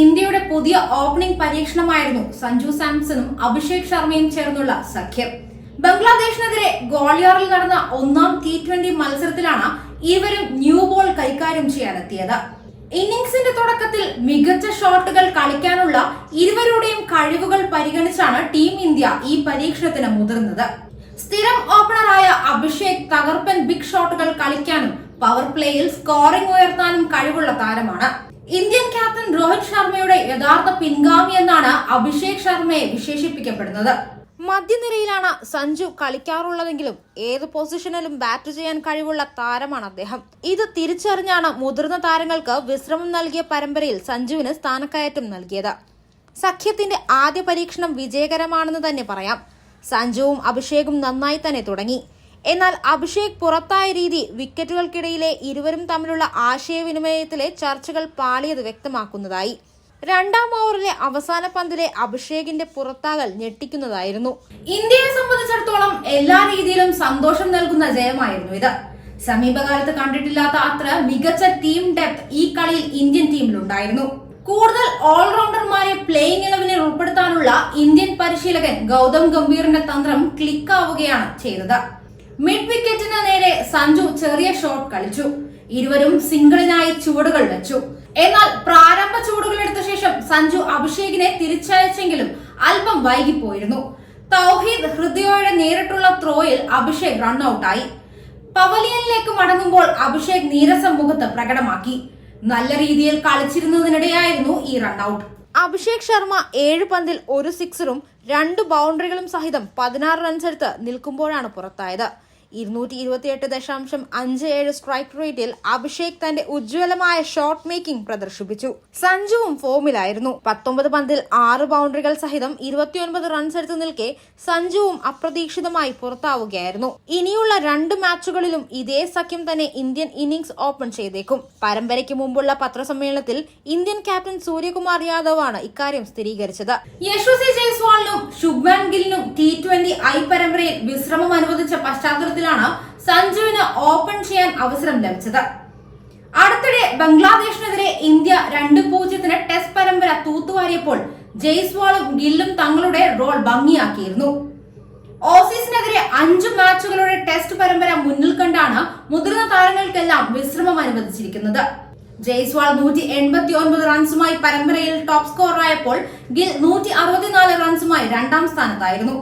ഇന്ത്യയുടെ പുതിയ ഓപ്പണിംഗ് പരീക്ഷണമായിരുന്നു സഞ്ജു സാംസണും അഭിഷേക് ശർമ്മയും ചേർന്നുള്ള സഖ്യം. ബംഗ്ലാദേശിനെതിരെ ഗോളിയാറിൽ നടന്ന ഒന്നാം ടി ട്വന്റി മത്സരത്തിലാണ് ഇരുവരും ന്യൂ ബോൾ കൈകാര്യം ചെയ്യാനെത്തിയത്. ഇന്നിംഗ്സിന്റെ തുടക്കത്തിൽ മികച്ച ഷോട്ടുകൾ കളിക്കാനുള്ള ഇരുവരുടെയും കഴിവുകൾ പരിഗണിച്ചാണ് ടീം ഇന്ത്യ ഈ പരീക്ഷണത്തിന് മുതിർന്നത്. സ്ഥിരം ഓപ്പണറായ അഭിഷേക് തകർപ്പൻ ബിഗ് ഷോട്ടുകൾ കളിക്കാനും പവർ പ്ലേയിൽ സ്കോറിംഗ് ഉയർത്താനും കഴിവുള്ള താരമാണ്. ഇന്ത്യൻ ക്യാപ്റ്റൻ രോഹിത് ശർമ്മയുടെ യഥാർത്ഥ പിൻഗാമി എന്നാണ് അഭിഷേക് ശർമ്മയെ വിശേഷിപ്പിക്കപ്പെടുന്നത്. മധ്യനിരയിലാണ് സഞ്ജു കളിക്കാറുള്ളതെങ്കിലും ഏത് പൊസിഷനിലും ബാറ്റ് ചെയ്യാൻ കഴിവുള്ള താരമാണ് അദ്ദേഹം. ഇത് തിരിച്ചറിഞ്ഞാണ് മുതിർന്ന താരങ്ങൾക്ക് വിശ്രമം നൽകിയ പരമ്പരയിൽ സഞ്ജുവിന് സ്ഥാനക്കയറ്റം നൽകിയത്. സഖ്യത്തിന്റെ ആദ്യ പരീക്ഷണം വിജയകരമാണെന്ന് തന്നെ പറയാം. സഞ്ജുവും അഭിഷേകും നന്നായി തന്നെ തുടങ്ങി. എന്നാൽ അഭിഷേക് പുറത്തായ രീതി വിക്കറ്റുകൾക്കിടയിലെ ഇരുവരും തമ്മിലുള്ള ആശയവിനിമയത്തിലെ ചർച്ചകൾ പാളിയത് വ്യക്തമാക്കുന്നതായി. രണ്ടാം ഓവറിലെ അവസാന പന്തിലെ അഭിഷേകിന്റെ പുറത്താകൽ ഞെട്ടിക്കുന്നതായിരുന്നു. ഇന്ത്യയെ സംബന്ധിച്ചിടത്തോളം എല്ലാ രീതിയിലും സന്തോഷം നൽകുന്ന ജയമായിരുന്നു ഇത്. സമീപകാലത്ത് കണ്ടിട്ടില്ലാത്ത അത്ര മികച്ച ടീം ഡെപ്ത് ഈ കളിയിൽ ഇന്ത്യൻ ടീമിലുണ്ടായിരുന്നു കൂടുതൽ ഓൾറൗണ്ടർമാരെ പ്ലേയിങ് ഇലവനിൽ ഉൾപ്പെടുത്താനുള്ള ഇന്ത്യൻ പരിശീലകൻ ഗൗതം ഗംഭീറിന്റെ തന്ത്രം ക്ലിക്കാവുകയാണ് ചെയ്തത്. മിഡ് വിക്കറ്റിന് നേരെ സഞ്ജു ചെറിയ ഷോട്ട് കളിച്ചു. ഇരുവരും സിംഗിളിനായി ചുവടുകൾ വെച്ചു. എന്നാൽ പ്രാരംഭ ചുവടുകൾ എടുത്ത ശേഷം സഞ്ജു അഭിഷേകിനെ തിരിച്ചയച്ചെങ്കിലും അല്പം വൈകിപ്പോയിരുന്നു. തൗഹീദ് ഹൃദയോടെ നേരിട്ടുള്ള ത്രോയിൽ അഭിഷേക് റൺഔട്ടായി പവലിയനിലേക്ക് മടങ്ങുമ്പോൾ അഭിഷേക് നീരസം മുഖത്ത് പ്രകടമാക്കി. നല്ല രീതിയിൽ കളിച്ചിരുന്നതിനിടെയായിരുന്നു ഈ റൺഔട്ട് അഭിഷേക് ശർമ്മ ഏഴ് പന്തിൽ ഒരു സിക്സറും രണ്ട് ബൗണ്ടറികളും സഹിതം പതിനാറ് റൺസ് എടുത്ത് നിൽക്കുമ്പോഴാണ് പുറത്തായത്. ഇരുന്നൂറ്റി ഇരുപത്തിയെട്ട് ദശാംശം അഞ്ച് ഏഴ് സ്ട്രൈക്ക് റേറ്റിൽ അഭിഷേക് തന്റെ ഉജ്ജ്വലമായ ഷോട്ട് മേക്കിംഗ് പ്രദർശിപ്പിച്ചു. സഞ്ജുവും ഫോമിലായിരുന്നു. പത്തൊമ്പത് പന്തിൽ ആറ് ബൗണ്ടറികൾ സഹിതം ഇരുപത്തിയൊൻപത് റൺസ് എടുത്തു നിൽക്കെ സഞ്ജുവും അപ്രതീക്ഷിതമായി പുറത്താവുകയായിരുന്നു. ഇനിയുള്ള രണ്ട് മാച്ചുകളിലും ഇതേ സഖ്യം തന്നെ ഇന്ത്യൻ ഇന്നിംഗ്സ് ഓപ്പൺ ചെയ്തേക്കും. പരമ്പരയ്ക്ക് മുമ്പുള്ള പത്രസമ്മേളനത്തിൽ ഇന്ത്യൻ ക്യാപ്റ്റൻ സൂര്യകുമാർ യാദവ് ആണ് ഇക്കാര്യം സ്ഥിരീകരിച്ചത്. യശ്വസി ജയ്സ്വാളിനും ശുഭ്മാൻ ഗില്ലിനും ടി ട്വന്റി ഐ പരമ്പരയിൽ വിശ്രമം അനുവദിച്ച പശ്ചാത്തലത്തിലാണ് സഞ്ജുവിന് ഓപ്പൺ ചെയ്യാൻ അവസരം ലഭിച്ചത്. അടുത്തിടെ ബംഗ്ലാദേശിനെതിരെ ഇന്ത്യ രണ്ട് പൂജ്യത്തിന് ടെസ്റ്റ് പരമ്പര തൂത്തുവാരിയപ്പോൾ ജയ്സ്വാളും ഗില്ലും തങ്ങളുടെ റോൾ ഭംഗിയാക്കിയിരുന്നു. ഓസീസിനെതിരെ അഞ്ച് മാച്ചുകളുടെ ടെസ്റ്റ് പരമ്പര മുന്നിൽ കണ്ടാണ് മുതിർന്ന താരങ്ങൾക്കെല്ലാം വിശ്രമം അനുവദിച്ചിരിക്കുന്നത്. ജയ്സ്വാൾ നൂറ്റി എൺപത്തി ഒൻപത് റൺസുമായി പരമ്പരയിൽ ടോപ്പ് സ്കോറായപ്പോൾ ഗിൽ നൂറ്റി അറുപത്തിനാല് റൺസുമായി രണ്ടാം സ്ഥാനത്തായിരുന്നു.